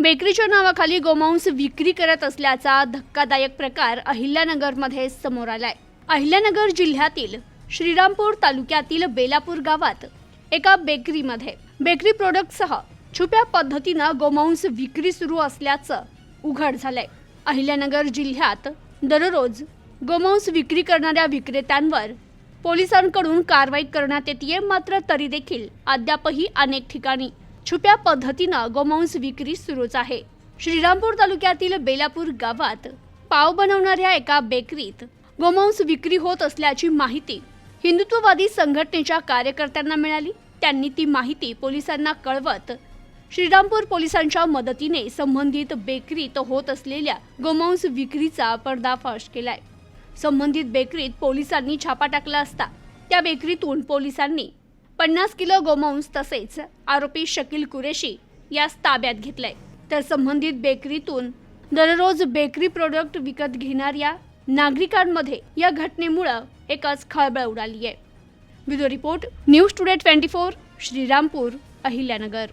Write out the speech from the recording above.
बेकरीच्या नावाखाली गोमांस विक्री करत असल्याचा धक्कादायक प्रकार अहिल्यानगरमध्ये समोर आलाय. अहिल्यानगर जिल्ह्यातील श्रीरामपूर तालुक्यातील बेलापूर गावात एका बेकरीमध्ये बेकरी प्रोडक्टसह छुप्या पद्धतीनं गोमांस विक्री सुरू असल्याचं उघड झालंय. अहिल्यानगर जिल्ह्यात दररोज गोमांस विक्री करणाऱ्या विक्रेत्यांवर पोलिसांकडून कारवाई करण्यात येते मात्र तरी देखील अद्यापही अनेक ठिकाणी छुप्या पद्धतीनं गोमांस विक्री सुरूच आहे. श्रीरामपूर तालुक्यातील बेलापूर गावात पाव बनवणाऱ्या एका बेकरीत गोमांस विक्री होत असल्याची माहिती हिंदुत्ववादी संघटनेच्या कार्यकर्त्यांना मिळाली. त्यांनी ती माहिती पोलिसांना कळवत श्रीरामपूर पोलिसांच्या मदतीने संबंधित बेकरीत होत असलेल्या गोमांस विक्रीचा पर्दाफाश केलाय. संबंधित बेकरीत पोलिसांनी छापा टाकला असता त्या बेकरीतून पोलिसांनी पन्नास किलो गोमांस तसेच आरोपी शकील कुरेशी यास ताब्यात घेतलंय. तर संबंधित बेकरीतून दररोज बेकरी प्रोडक्ट विकत घेणाऱ्या नागरिकांमध्ये या घटनेमुळं एकच खळबळ उडाली आहे bureau report news today twenty four Shrirampur Ahilyanagar.